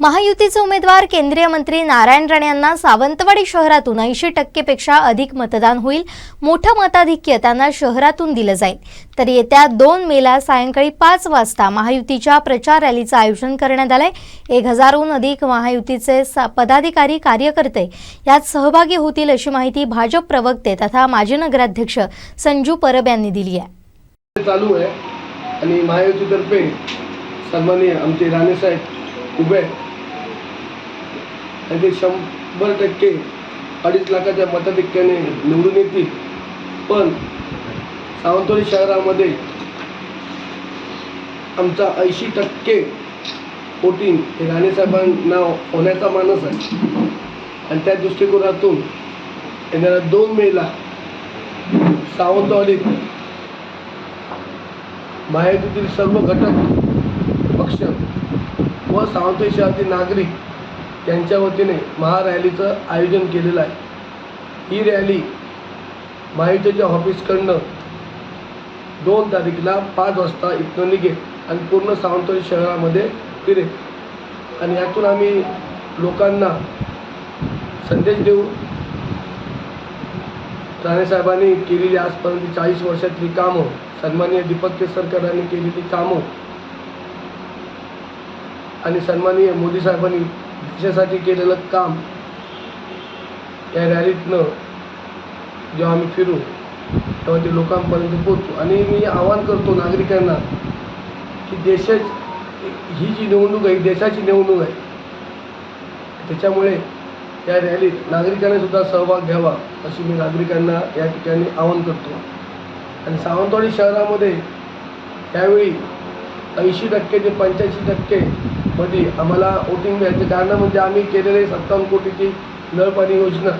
महायुतीचे उमेदवार केंद्रीय मंत्री नारायण राणे यांना सावंतवाडी शहरातून ऐंशी टक्केपेक्षा अधिक मतदान होईल. मोठं मताधिक्य त्यांना शहरातून दिलं जाईल. तर येत्या दोन मेला सायंकाळी पाच वाजता महायुतीच्या प्रचार रॅलीचं आयोजन करण्यात आलंय. एक हजारहून अधिक महायुतीचे पदाधिकारी कार्यकर्ते यात सहभागी होतील अशी माहिती भाजप प्रवक्ते तथा माजी नगराध्यक्ष संजू परब यांनी दिली आहे. चालू आहे आणि महायुतीतर्फे सन्माननीय आमचे राणेसाहेब उभे ते शंभर टक्के अडीच लाखाच्या मताधिक्याने निवडून येतील. पण सावंतवाडी शहरामध्ये आमचा ऐंशी टक्के वोटिंग हे राणेसाहेबांना होण्याचा मानस आहे. आणि त्या दृष्टिकोनातून येणाऱ्या दोन मेला सावंतवाडीत महायुतीतील सर्व घटक पक्ष व सावंतवाडी शहरातील नागरिक यांच्या वतीने महारॅलीचं आयोजन केलेलं आहे. ही रॅली महायुतीच्या ऑफिसकडनं दोन तारीखला पाच वाजता इथनं निघेल आणि पूर्ण सावंतवाडी शहरामध्ये फिरेल. आणि यातून आम्ही लोकांना संदेश देऊ राणेसाहेबांनी केलेली आजपर्यंत चाळीस वर्षातली कामं सन्माननीय दीपक केसरकरांनी केलेली कामं आणि सन्माननीय मोदी साहेबांनी देशासाठी केलेलं काम या रॅलीतनं जेव्हा आम्ही फिरू तेव्हा ते लोकांपर्यंत पोचू आणि मी आवाहन करतो नागरिकांना की देशाच ही जी निवडणूक आहे देशाची निवडणूक आहे. त्याच्यामुळे या रॅलीत नागरिकांनी सुद्धा सहभाग घ्यावा अशी मी नागरिकांना या ठिकाणी आवाहन करतो. आणि सावंतवाडी शहरामध्ये त्यावेळी ऐंशी टक्के ते पंच्याऐंशी टक्के मध्ये आम्हाला वोटिंग मिळायचं कारण म्हणजे आम्ही केलेले सत्तावन्न कोटीची नळपाणी योजना.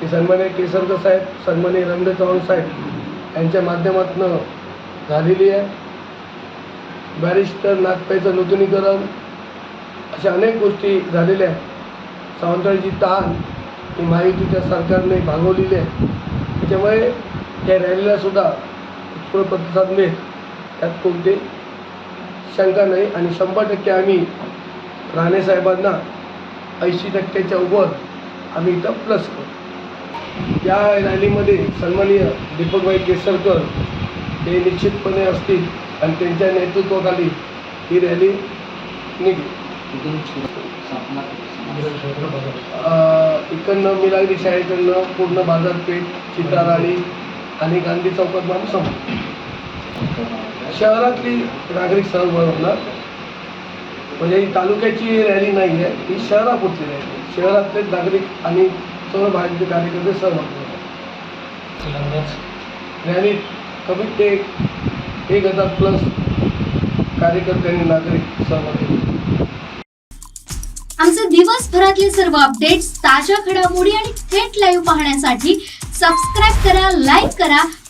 ते सन्मान्य केसरकर साहेब सन्मान्य रंग चव्हाण साहेब यांच्या माध्यमातून झालेली आहे. बॅरिस्टर नागपाईचं नूतनीकरण अशा अनेक गोष्टी झालेल्या आहेत. सावंतवाडीची ताण ही महायुतीच्या सरकारने भागवलेली आहे. त्याच्यामुळे या रॅलीला सुद्धा उत्स्फूर्त प्रतिसाद मिळेल. त्यात कोणते शंका नाही आणि शंभर टक्के आम्ही राणेसाहेबांना ऐंशी टक्क्याच्या वर आम्ही इथं प्लस करू. या रॅलीमध्ये सन्माननीय दीपकभाई केसरकर हे निश्चितपणे असतील आणि त्यांच्या नेतृत्वाखाली ही रॅली निघेल. इकडनं मिलागरी शाळेकडनं पूर्ण बाजारपेठ चित्राराळी आणि गांधी चौकात आम्ही संपू शहरातली नागरिक सहभाग होणार. म्हणजे ही तालुक्याची रॅली नाही आहे ही शहरापुरती रॅली. आहे. शहरातले नागरिक आणि सर्व भाजपचे कार्यकर्ते सहभाग होणार. रॅलीत कमीत ते एक हजार प्लस कार्यकर्त्यांनी नागरिक सहभाग होणार. आमचे दिवसभरातले सर्व अपडेट्स ताज्या घडामोडी आणि थेट लाईव्ह पाहण्यासाठी सबस्क्राईब करा लाईक करा